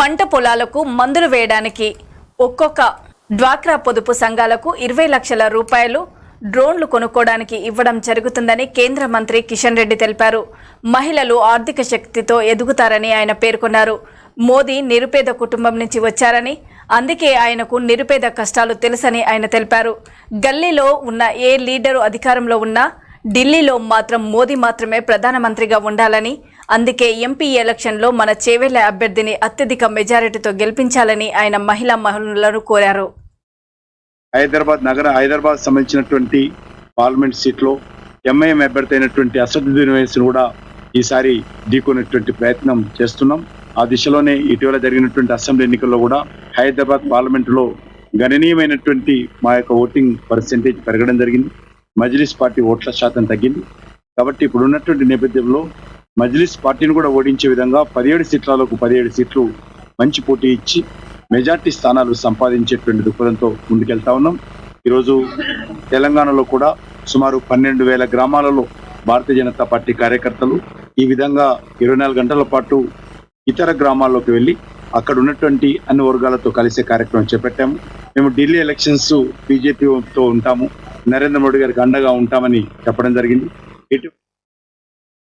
పంట పొలాలకు మందులు వేయడానికి ఒక్కొక్క డ్వాక్రా పొదుపు సంఘాలకు ఇరవై లక్షల రూపాయలు డ్రోన్లు కొనుక్కోవడానికి ఇవ్వడం జరుగుతుందని కేంద్ర మంత్రి కిషన్ రెడ్డి తెలిపారు. మహిళలు ఆర్థిక శక్తితో ఎదుగుతారని ఆయన పేర్కొన్నారు. మోదీ నిరుపేద కుటుంబం నుంచి వచ్చారని అందుకే ఆయనకు నిరుపేద కష్టాలు తెలుసని ఆయన తెలిపారు. గల్లీలో ఉన్న ఏ లీడరు అధికారంలో ఉన్నా ఢిల్లీలో మాత్రం మోదీ మాత్రమే ప్రధానమంత్రిగా ఉండాలని అందుకే ఎంపీ ఎలక్షన్లో మన చేవెళ్ళ అభ్యర్థిని అత్యధిక మెజారిటీతో గెలిపించాలని ఆయన మహిళా మహిళలను కోరారు. హైదరాబాద్ నగర హైదరాబాద్ సంబంధించినటువంటి పార్లమెంట్ సీట్లో ఎంఐఎం అభ్యర్థి అయినటువంటి అసదుద్దీన్ ఓవైసీని కూడా ఈసారి ఢీకొనేటువంటి ప్రయత్నం చేస్తున్నాం. ఆ దిశలోనే ఇటీవల జరిగినటువంటి అసెంబ్లీ ఎన్నికల్లో కూడా హైదరాబాద్ పార్లమెంటులో గణనీయమైనటువంటి మా యొక్క ఓటింగ్ పర్సెంటేజ్ పెరగడం జరిగింది. మజ్లిస్ పార్టీ ఓట్ల శాతం తగ్గింది. కాబట్టి ఇప్పుడు ఉన్నటువంటి నేపథ్యంలో మజ్లిస్ పార్టీని కూడా ఓడించే విధంగా పదిహేడు సీట్లకు పదిహేడు సీట్లు మంచి పోటీ ఇచ్చి మెజార్టీ స్థానాలు సంపాదించేటువంటి దృక్పథంతో ముందుకెళ్తా ఉన్నాం. ఈరోజు తెలంగాణలో కూడా సుమారు పన్నెండు వేల గ్రామాలలో భారతీయ జనతా పార్టీ కార్యకర్తలు ఈ విధంగా ఇరవై నాలుగు గంటల పాటు ఇతర గ్రామాల్లోకి వెళ్ళి అక్కడ ఉన్నటువంటి అన్ని వర్గాలతో కలిసే కార్యక్రమం చేపట్టాము. మేము ఢిల్లీ ఎలక్షన్స్ బీజేపీతో ఉంటాము. నరేంద్ర మోడీ గారికి అండగా ఉంటామని చెప్పడం జరిగింది.